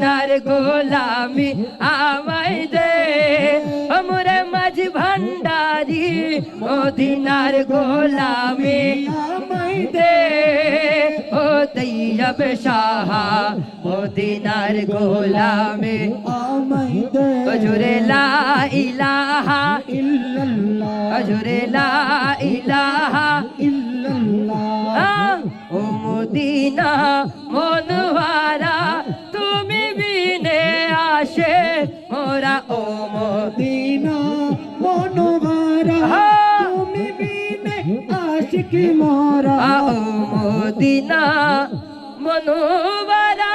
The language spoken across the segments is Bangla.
মদিনার গোলামি আমায় দে। আমরে মাঝ ভান্ডারি মদিনার গোলামি আমায় দে। ও তৈয়ব শাহ মদিনার গোলামি আমায় দে। হজুরে লা ইলাহা ইল্লাল্লাহ। হজুরে লা ইলাহা ইল্লাল্লাহ। ও মদিনা আশিক মোরা ও মদিনা মনোয়ারা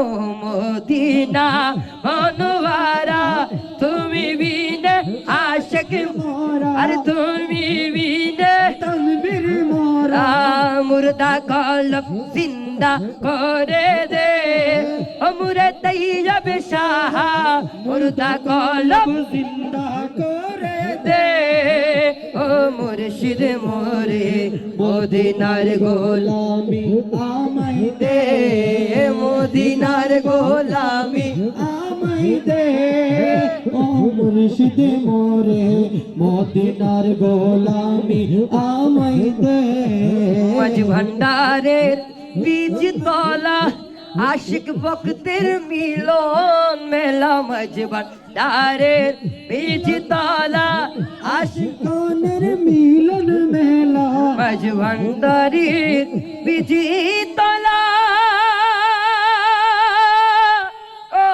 ও মদিনা মনোয়ারা তুমি বিনে আশিক মোরা। আর তুমি বিনে তনবীর মোরা। মুর্দা কলব জিন্দা করে দে। মুরে তৈয়ব শাহ মুর্দা কলব জিন্দা করে দে। ও মুর্শিদ মোরে মদিনার গোলামি আমায় দে। মদিনার গোলামি আমায় দে। ও মুর্শিদ মোরে মদিনার গোলামি আমায় দে। মাঝ ভান্ডারের বীজ তলা আশিক ভক্তের মিলন মেলা মাঝ ভান্ডারের বীজ তলা আশিক কানের মিলন মেলা। মাঝ ভান্ডারের বীজ তলা। ও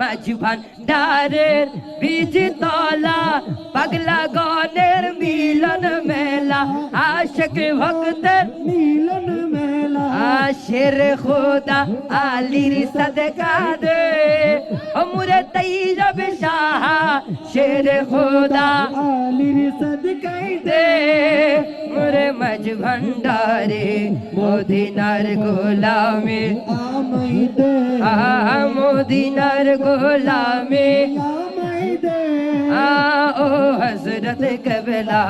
মাঝ ভান্ডারের বীজ তলা পাগলা মিলন মেলা। আশের খোদা আলির সদকা দে। আমরে তৈয়ব শাহ শের খোদা আলির সদকাই দে। মুরে মজ ভণ্ডারে মদিনার গোলামে। আমায় দে। আ মদিনার গোলামে। আমায় দে। আ ও হজরত কবলা।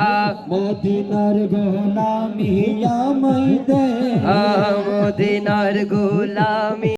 মদিনার গোলামি আমায় দে। মদিনার গোলামে।